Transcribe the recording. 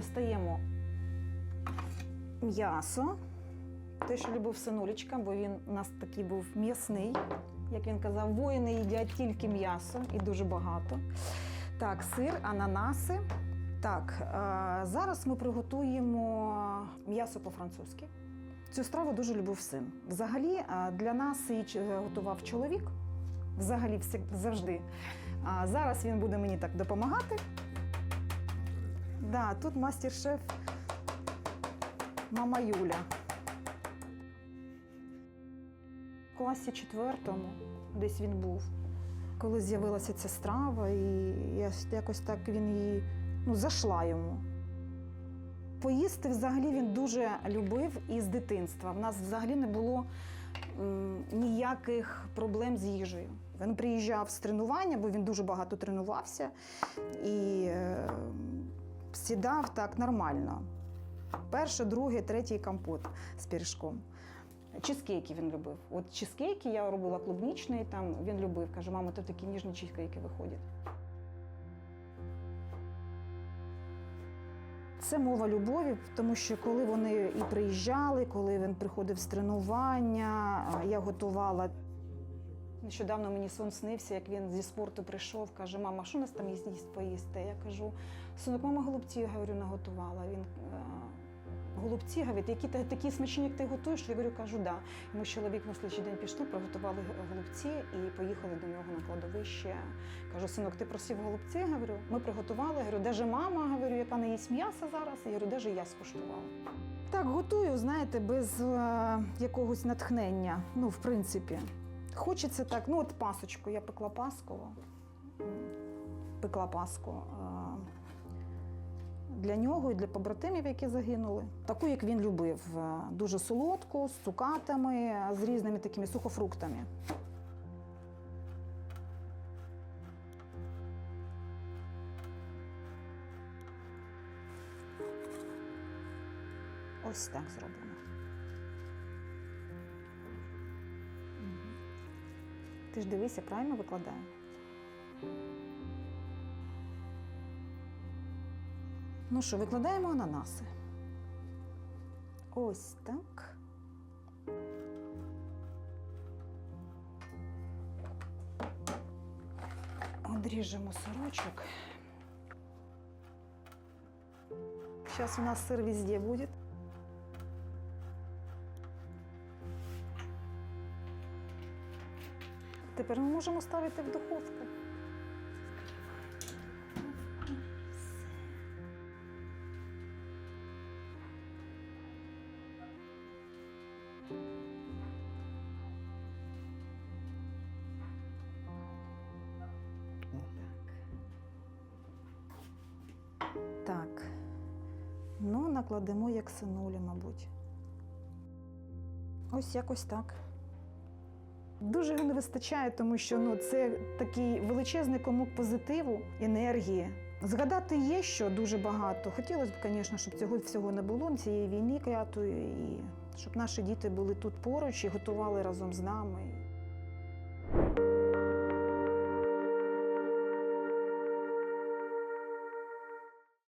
достаємо м'ясо. Те, що любив синулечка, бо він у нас такий був м'ясний. Як він казав, воїни їдять тільки м'ясо і дуже багато. Так, сир, ананаси. Так, е, зараз ми приготуємо м'ясо по-французьки. Цю страву дуже любив син. Взагалі, е, для нас її готував чоловік. Взагалі, завжди. А зараз він буде мені так допомагати. Да, тут мастер-шеф мама Юля. В класі четвертому десь він був. Коли з'явилася ця страва, і я якось так він її ну, зайшла йому. Поїсти взагалі він дуже любив із дитинства. В нас взагалі не було м, ніяких проблем з їжею. Він приїжджав з тренування, бо він дуже багато тренувався і е, сідав так нормально. Перше, друге, третій компот з пірішком. Чизкейки він любив. От чизкейки я робила клубнічний, там він любив. Каже, мамо, то такі ніжні чизкейки виходять. Це мова любові, тому що коли вони і приїжджали, коли він приходив з тренування, я готувала. Нещодавно мені сон снився, як він зі спорту прийшов, каже, мама, що у нас там є їсть поїсти? Я кажу, синок, мама голубці, говорю, наготувала. Він «Е, голубці, говорить, які такі смачні, як ти готуєш? Я говорю, кажу, да. Ми з чоловіком слідчий день пішли, приготували голубці і поїхали до нього на кладовище. Кажу, синок, ти просив голубці? Говорю, ми приготували. Говорю, де же мама? Говорю, яка не їсть м'яса зараз? Я говорю, де же я скуштувала? Так, готую, знаєте, без е, якогось натхнення. Ну, в принципі. Хочеться так, ну от пасочку, я пекла паску. Пекла паску. е, для нього і для побратимів, які загинули. Таку, як він любив, е, дуже солодку, з цукатами, з різними такими сухофруктами. Ось так зроблено. Ти ж дивися, правильно викладаю. Ну що, викладаємо ананаси. Ось так. Одріжемо сирочок. Зараз у нас сир везде буде. Тепер ми можемо ставити в духовку. Так. Ну, накладемо як синулі, мабуть. Ось якось так. Дуже його не вистачає, тому що ну, це такий величезний комок позитиву, енергії. Згадати є що дуже багато. Хотілося б, звісно, щоб цього всього не було, цієї війни клятої, і щоб наші діти були тут поруч і готували разом з нами.